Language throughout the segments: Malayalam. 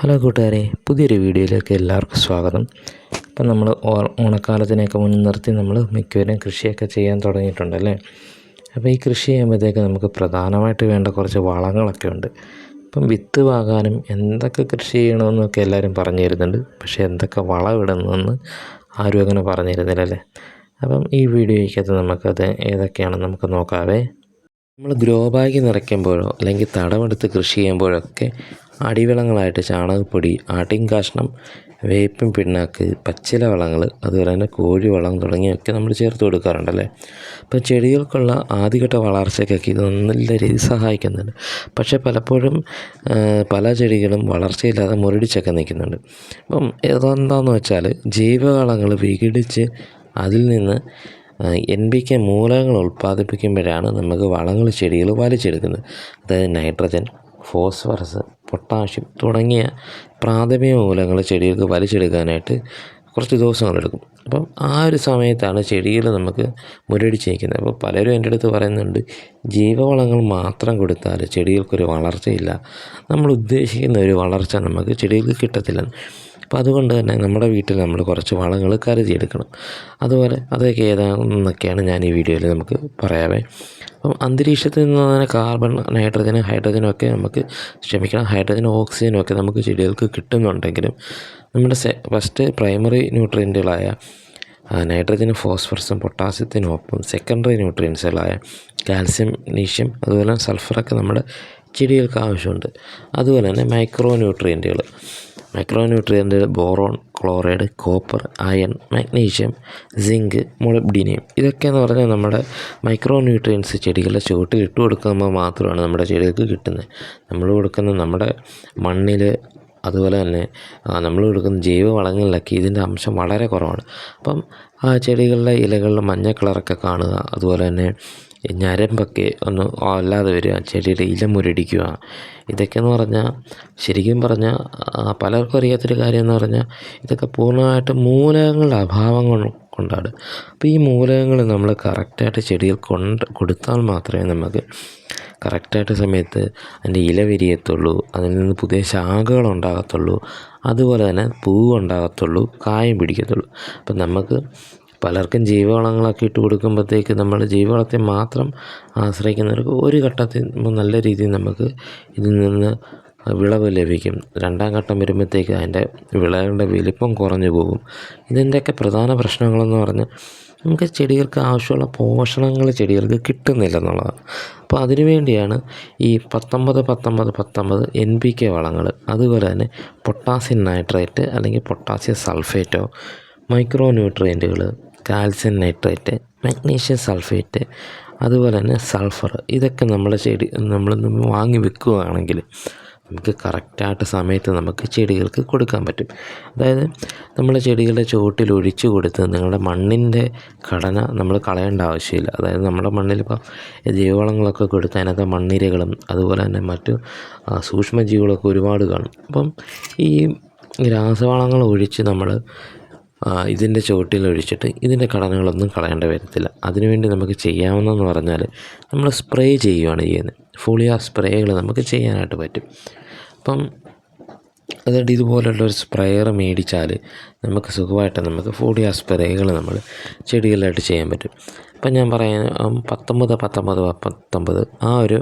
ഹലോ കൂട്ടുകാരെ പുതിയൊരു വീഡിയോയിലേക്ക് എല്ലാവർക്കും സ്വാഗതം. ഇപ്പം നമ്മൾ ഓണക്കാലത്തിനെയൊക്കെ മുൻനിർത്തി നമ്മൾ മിക്കവരും കൃഷിയൊക്കെ ചെയ്യാൻ തുടങ്ങിയിട്ടുണ്ടല്ലേ അപ്പോൾ ഈ കൃഷി ചെയ്യുമ്പോഴത്തേക്ക് നമുക്ക് പ്രധാനമായിട്ട് വേണ്ട കുറച്ച് വളങ്ങളൊക്കെ ഉണ്ട്. ഇപ്പം വിത്ത് വാങ്ങാനും എന്തൊക്കെ കൃഷി ചെയ്യണമെന്നൊക്കെ എല്ലാവരും പറഞ്ഞു തരുന്നുണ്ട്. പക്ഷേ എന്തൊക്കെ വളം ഇടണമെന്ന് ആരും അങ്ങനെ പറഞ്ഞു തരുന്നില്ലല്ലേ അപ്പം ഈ വീഡിയോയ്ക്കകത്ത് നമുക്കത് ഏതൊക്കെയാണെന്ന് നമുക്ക് നോക്കാവേ. നമ്മൾ ഗ്രോ ബാഗ് നിറയ്ക്കുമ്പോഴോ അല്ലെങ്കിൽ തടമെടുത്ത് കൃഷി ചെയ്യുമ്പോഴൊക്കെ അടിവളങ്ങളായിട്ട് ചാണകപ്പൊടി ആട്ടിൻ കാഷ്ണം വേപ്പിൻ പിണ്ണാക്ക് പച്ചില വളങ്ങൾ അതുപോലെ തന്നെ കോഴിവളം തുടങ്ങിയൊക്കെ നമ്മൾ ചേർത്ത് കൊടുക്കാറുണ്ടല്ലേ? അപ്പം ചെടികൾക്കുള്ള ആദ്യഘട്ട വളർച്ചയ്ക്കൊക്കെ ഇത് നല്ല രീതിയിൽ സഹായിക്കുന്നുണ്ട്. പക്ഷേ പലപ്പോഴും പല ചെടികളും വളർച്ചയില്ലാതെ മുരടിച്ചൊക്കെ നിൽക്കുന്നുണ്ട്. അപ്പം ഇതെന്താണെന്ന് വെച്ചാൽ ജൈവവളങ്ങൾ വിഘടിച്ച് അതിൽ നിന്ന് എൻ പി കെ മൂലകങ്ങൾ ഉൽപ്പാദിപ്പിക്കുമ്പോഴാണ് നമുക്ക് വളങ്ങൾ ചെടികൾ വലിച്ചെടുക്കുന്നത്. അതായത് നൈട്രജൻ ഫോസ്ഫറസ് പൊട്ടാഷ്യം തുടങ്ങിയ പ്രാഥമിക മൂലകങ്ങൾ ചെടികൾക്ക് വലിച്ചെടുക്കാനായിട്ട് കുറച്ച് ദിവസങ്ങളെടുക്കും അപ്പം ആ ഒരു സമയത്താണ് ചെടികൾ നമുക്ക് മുരടിച്ച് നിൽക്കുന്നത് അപ്പോൾ പലരും എന്റെ അടുത്ത് പറയുന്നുണ്ട് ജൈവവളങ്ങൾ മാത്രം കൊടുത്താൽ ചെടികൾക്കൊരു വളർച്ചയില്ല. നമ്മൾ ഉദ്ദേശിക്കുന്ന ഒരു വളർച്ച നമുക്ക് ചെടികൾക്ക് കിട്ടത്തില്ല അപ്പോൾ അതുകൊണ്ട് തന്നെ നമ്മുടെ വീട്ടിൽ നമ്മൾ കുറച്ച് വളങ്ങൾ കരുതിയെടുക്കണം അതുപോലെ അതൊക്കെ ഏതാണെന്നൊക്കെയാണ് ഞാൻ ഈ വീഡിയോയിൽ നമുക്ക് പറയാവേ. അപ്പം അന്തരീക്ഷത്തിൽ നിന്ന് കാർബൺ നൈട്രജൻ ഹൈഡ്രജനും ഒക്കെ നമുക്ക് ക്ഷമിക്കണം. ഹൈഡ്രജനും ഓക്സിജനും ഒക്കെ നമുക്ക് ചെടികൾക്ക് കിട്ടുന്നുണ്ടെങ്കിലും നമ്മുടെ ഫസ്റ്റ് പ്രൈമറി ന്യൂട്രിയന്റുകളായ നൈട്രജനും ഫോസ്ഫറസും പൊട്ടാസ്യത്തിനും ഒപ്പം സെക്കൻഡറി ന്യൂട്രിയൻസുകളായ കാൽസ്യം നീഷ്യം അതുപോലെ സൾഫറൊക്കെ നമ്മുടെ ചെടികൾക്ക് ആവശ്യമുണ്ട്. അതുപോലെ തന്നെ micro ന്യൂട്രിയന്റുകൾ micro nutrient boron chloride copper iron magnesium zinc molybdenum. ഇതൊക്കെയെന്ന് പറഞ്ഞാൽ നമ്മുടെ മൈക്രോന്യൂട്രിയൻസ് ചെടികളുടെ ചുവട്ടിൽ ഇട്ട് കൊടുക്കുമ്പോൾ മാത്രമാണ് നമ്മുടെ ചെടികൾക്ക് കിട്ടുന്നത്. നമ്മൾ കൊടുക്കുന്ന നമ്മുടെ മണ്ണിൽ അതുപോലെ തന്നെ നമ്മൾ കൊടുക്കുന്ന ജൈവ വളങ്ങളിലൊക്കെ ഇതിന്റെ അംശം വളരെ കുറവാണ്. അപ്പം ചെടികളുടെ ഇലകളിൽ മഞ്ഞ കളറൊക്കെ കാണുക അതുപോലെ തന്നെ ഞരമ്പൊക്കെ ഒന്ന് അല്ലാതെ വരിക ചെടിയുടെ ഇല മുരടിക്കുക ഇതൊക്കെയെന്ന് പറഞ്ഞാൽ ശരിക്കും പറഞ്ഞാൽ പലർക്കും അറിയാത്തൊരു കാര്യം എന്ന് പറഞ്ഞാൽ ഇതൊക്കെ പൂർണമായിട്ട് മൂലകങ്ങളുടെ അഭാവം കൊണ്ടാണ്. അപ്പോൾ ഈ മൂലകങ്ങൾ നമ്മൾ കറക്റ്റായിട്ട് ചെടിയിൽ കൊണ്ട് കൊടുത്താൽ മാത്രമേ നമുക്ക് കറക്റ്റായിട്ട് സമയത്ത് അതിന്റെ ഇല വിരിയത്തുള്ളൂ അതിൽ നിന്ന് പുതിയ ശാഖകൾ ഉണ്ടാകത്തുള്ളൂ അതുപോലെ തന്നെ പൂവ് ഉണ്ടാകത്തുള്ളൂ കായം പിടിക്കത്തുള്ളൂ. അപ്പം നമുക്ക് പലർക്കും ജൈവവളങ്ങളൊക്കെ ഇട്ട് കൊടുക്കുമ്പോഴത്തേക്ക് നമ്മൾ ജൈവവളത്തെ മാത്രം ആശ്രയിക്കുന്നവർക്ക് ഒരു ഘട്ടത്തിൽ നല്ല രീതിയിൽ നമുക്ക് ഇതിൽ നിന്ന് വിളവ് ലഭിക്കും. രണ്ടാം ഘട്ടം വരുമ്പോഴത്തേക്ക് അതിന്റെ വിളകളുടെ വലിപ്പം കുറഞ്ഞു പോകും. ഇതിന്റെയൊക്കെ പ്രധാന പ്രശ്നങ്ങളെന്ന് പറഞ്ഞാൽ നമുക്ക് ചെടികൾക്ക് ആവശ്യമുള്ള പോഷണങ്ങൾ ചെടികൾക്ക് കിട്ടുന്നില്ല എന്നുള്ളതാണ്. അപ്പോൾ അതിനുവേണ്ടിയാണ് ഈ പത്തൊമ്പത് പത്തൊമ്പത് പത്തൊമ്പത് എൻ പി കെ വളങ്ങൾ അതുപോലെ തന്നെ പൊട്ടാസ്യം നൈട്രേറ്റ് അല്ലെങ്കിൽ പൊട്ടാസ്യം സൾഫേറ്റോ മൈക്രോ ന്യൂട്രിയന്റുകൾ കാൽസ്യം നൈട്രേറ്റ് മഗ്നീഷ്യം സൾഫേറ്റ് അതുപോലെ തന്നെ സൾഫർ. ഇതൊക്കെ നമ്മളെ ചെടി നമ്മൾ വാങ്ങി വെക്കുകയാണെങ്കിൽ നമുക്ക് കറക്റ്റായിട്ട് സമയത്ത് നമുക്ക് ചെടികൾക്ക് കൊടുക്കാൻ പറ്റും. അതായത് നമ്മൾ ചെടികളുടെ ചുവട്ടിൽ ഒഴിച്ചു കൊടുത്ത് നിങ്ങളുടെ മണ്ണിന്റെ ഘടന നമ്മൾ കളയേണ്ട ആവശ്യമില്ല. അതായത് നമ്മുടെ മണ്ണിലിപ്പോൾ ജൈവവളങ്ങളൊക്കെ കൊടുത്ത് അതിനകത്ത് മണ്ണിരകളും അതുപോലെ തന്നെ മറ്റു സൂക്ഷ്മജീവികളൊക്കെ ഒരുപാട് കാണും. അപ്പം ഈ രാസവളങ്ങൾ ഒഴിച്ച് നമ്മൾ ഇതിന്റെ ചുവട്ടിൽ ഒഴിച്ചിട്ട് ഇതിന്റെ ഘടനകളൊന്നും കളയേണ്ട വരത്തില്ല. അതിനുവേണ്ടി നമുക്ക് ചെയ്യാവുന്നതെന്ന് പറഞ്ഞാൽ നമ്മൾ സ്പ്രേ ചെയ്യുകയാണ് ചെയ്യുന്നത്. ഫോളിയ സ്പ്രേകൾ നമുക്ക് ചെയ്യാനായിട്ട് പറ്റും. അപ്പം അതുകൊണ്ട് ഇതുപോലുള്ള ഒരു സ്പ്രേയർ മേടിച്ചാൽ നമുക്ക് സുഖമായിട്ട് നമുക്ക് ഫോഡിയ സ്പ്രേകൾ നമ്മൾ ചെടികളിലായിട്ട് ചെയ്യാൻ പറ്റും. ഇപ്പം ഞാൻ പറയാൻ പത്തൊമ്പത് പത്തൊമ്പത് പത്തൊമ്പത് ആ ഒരു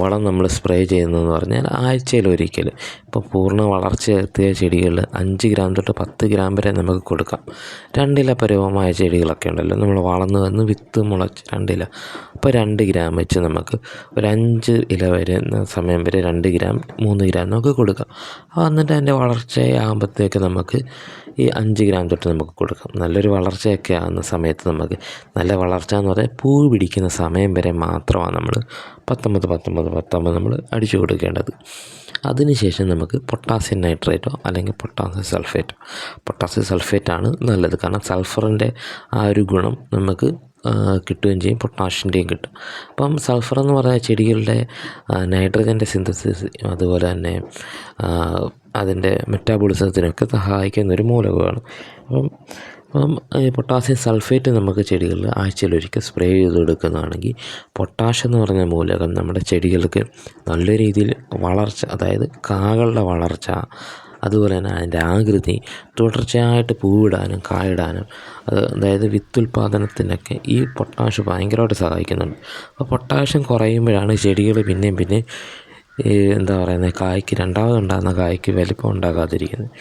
വളം നമ്മൾ സ്പ്രേ ചെയ്യുന്നതെന്ന് പറഞ്ഞാൽ ആഴ്ചയിൽ ഒരിക്കൽ. ഇപ്പോൾ പൂർണ വളർച്ച എത്തിയ ചെടികൾ അഞ്ച് ഗ്രാം തൊട്ട് പത്ത് ഗ്രാം വരെ നമുക്ക് കൊടുക്കാം. രണ്ടില പരുവമായ ചെടികളൊക്കെ ഉണ്ടല്ലോ നമ്മൾ വളർന്ന് വന്ന് വിത്ത് മുളച്ച് രണ്ടില. അപ്പോൾ രണ്ട് ഗ്രാം വെച്ച് നമുക്ക് ഒരു അഞ്ച് ഇല വരെ സമയം വരെ രണ്ട് ഗ്രാം മൂന്ന് ഗ്രാം നമുക്ക് കൊടുക്കാം. എന്നിട്ട് അതിന്റെ വളർച്ചയാകുമ്പോഴത്തേക്ക് നമുക്ക് ഈ അഞ്ച് ഗ്രാം തൊട്ട് നമുക്ക് കൊടുക്കാം. നല്ലൊരു വളർച്ചയൊക്കെ ആകുന്ന സമയത്ത് നമുക്ക് നല്ല വളർച്ച എന്ന് പറഞ്ഞാൽ പൂ പിടിക്കുന്ന സമയം വരെ മാത്രമാണ് നമ്മൾ പത്തൊമ്പത് പത്തൊമ്പത് പത്തൊമ്പത് നമ്മൾ അടിച്ചു കൊടുക്കേണ്ടത്. അതിനുശേഷം നമുക്ക് പൊട്ടാസ്യം നൈട്രേറ്റോ അല്ലെങ്കിൽ പൊട്ടാസ്യം സൾഫേറ്റോ. പൊട്ടാസ്യം സൾഫേറ്റാണ് നല്ലത്. കാരണം സൾഫറിന്റെ ആ ഒരു ഗുണം നമുക്ക് കിട്ടുകയും ചെയ്യും പൊട്ടാഷിന്റെയും കിട്ടും. അപ്പം സൾഫർ എന്ന് പറഞ്ഞാൽ ചെടികളുടെ നൈട്രജന്റെ സിന്തസിസ് അതുപോലെ തന്നെ അതിന്റെ മെറ്റാബോളിസത്തിനൊക്കെ സഹായിക്കുന്ന ഒരു മൂലകമാണ്. അപ്പം അപ്പം പൊട്ടാസ്യം സൾഫേറ്റ് നമുക്ക് ചെടികളിൽ ആഴ്ചയിലൊരിക്കൽ സ്പ്രേ ചെയ്ത് കൊടുക്കുന്നതാണെങ്കിൽ പൊട്ടാഷ് എന്ന് പറഞ്ഞ മൂലകം നമ്മുടെ ചെടികൾക്ക് നല്ല രീതിയിൽ വളർച്ച അതായത് കാകളുടെ വളർച്ച അതുപോലെ തന്നെ അതിന്റെ ആകൃതി തുടർച്ചയായിട്ട് പൂവിടാനും കായിടാനും അത് അതായത് വിത്തുൽപാദനത്തിനൊക്കെ ഈ പൊട്ടാഷ് ഭയങ്കരമായിട്ട് സഹായിക്കുന്നുണ്ട്. അപ്പോൾ പൊട്ടാഷ്യം കുറയുമ്പോഴാണ് ചെടികൾ പിന്നെയും പിന്നെ എന്താ പറയുന്നത് കായ്ക്ക് രണ്ടാമതുണ്ടാകുന്ന കായ്ക്ക് വലിപ്പം ഉണ്ടാകാതിരിക്കുന്നത്.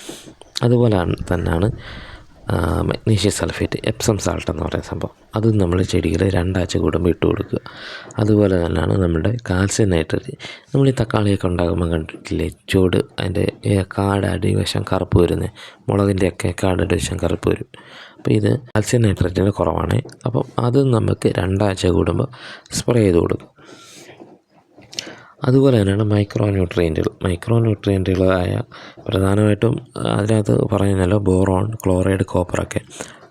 അതുപോലെ തന്നെയാണ് മഗ്നീഷ്യം സൾഫേറ്റ് എപ്സം സാൾട്ട് എന്ന് പറയുന്ന സംഭവം. അതും നമ്മൾ ചെടികൾ രണ്ടാഴ്ച കൂടുമ്പോൾ ഇട്ട് കൊടുക്കുക. അതുപോലെ തന്നെയാണ് നമ്മുടെ കാൽസ്യം നൈട്രേറ്റ് നമ്മൾ ഈ തക്കാളിയൊക്കെ ഉണ്ടാകുമ്പോൾ കണ്ടിട്ടില്ലേ? ചൂട് അതിന്റെ കാട് അടിവശം കറുപ്പ് വരുന്നത് മുളകിന്റെയൊക്കെ കാട് അടിവശം കറുപ്പ് വരും. അപ്പോൾ ഇത് കാൽസ്യം നൈട്രേറ്റിന്റെ കുറവാണ്. അപ്പം അത് നമുക്ക് രണ്ടാഴ്ച കൂടുമ്പോൾ സ്പ്രേ ചെയ്ത് കൊടുക്കും. അതുപോലെ തന്നെയാണ് മൈക്രോ ന്യൂട്രിയന്റുകൾ മൈക്രോ ന്യൂട്രിയന്റുകളായ പ്രധാനമായിട്ടും അതിനകത്ത് പറയുന്നല്ലോ ബോറോൺ ക്ലോറൈഡ് കോപ്പറൊക്കെ.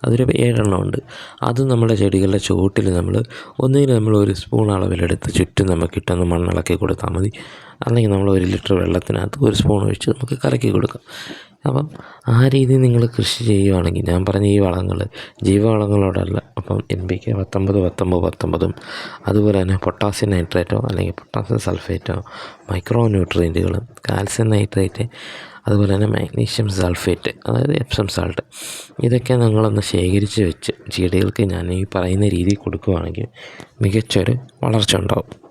അതൊരു ഏഴെണ്ണം ഉണ്ട്. അത് നമ്മുടെ ചെടികളുടെ ചുവട്ടിൽ നമ്മൾ ഒന്നുകിൽ നമ്മൾ ഒരു സ്പൂൺ അളവിലെടുത്ത് ചുറ്റും നമുക്ക് ഇട്ടൊന്ന് മണ്ണിളക്കി കൊടുത്താൽ മതി. അല്ലെങ്കിൽ നമ്മൾ ഒരു ലിറ്റർ വെള്ളത്തിനകത്ത് ഒരു സ്പൂൺ ഒഴിച്ച് നമുക്ക് കലക്കി കൊടുക്കാം. അപ്പം ആ രീതിയിൽ നിങ്ങൾ കൃഷി ചെയ്യുവാണെങ്കിൽ ഞാൻ പറഞ്ഞ ഈ വളങ്ങൾ ജീവവളങ്ങളോടല്ല അപ്പം എൻ പി കെ പത്തൊമ്പത് പത്തൊമ്പത് പത്തൊമ്പതും അതുപോലെ തന്നെ പൊട്ടാസ്യം നൈട്രേറ്റോ അല്ലെങ്കിൽ പൊട്ടാസ്യം സൾഫേറ്റോ മൈക്രോ ന്യൂട്രിയന്റുകൾ കാൽസ്യം നൈട്രേറ്റ് അതുപോലെ തന്നെ മാഗ്നീഷ്യം സൾഫേറ്റ് അതായത് എപ്സം സാൾട്ട് ഇതൊക്കെ നിങ്ങളൊന്ന് ശേഖരിച്ച് വെച്ച് ചെടികൾക്ക് ഞാൻ ഈ പറയുന്ന രീതിയിൽ കൊടുക്കുകയാണെങ്കിൽ മികച്ചൊരു വളർച്ച ഉണ്ടാവും.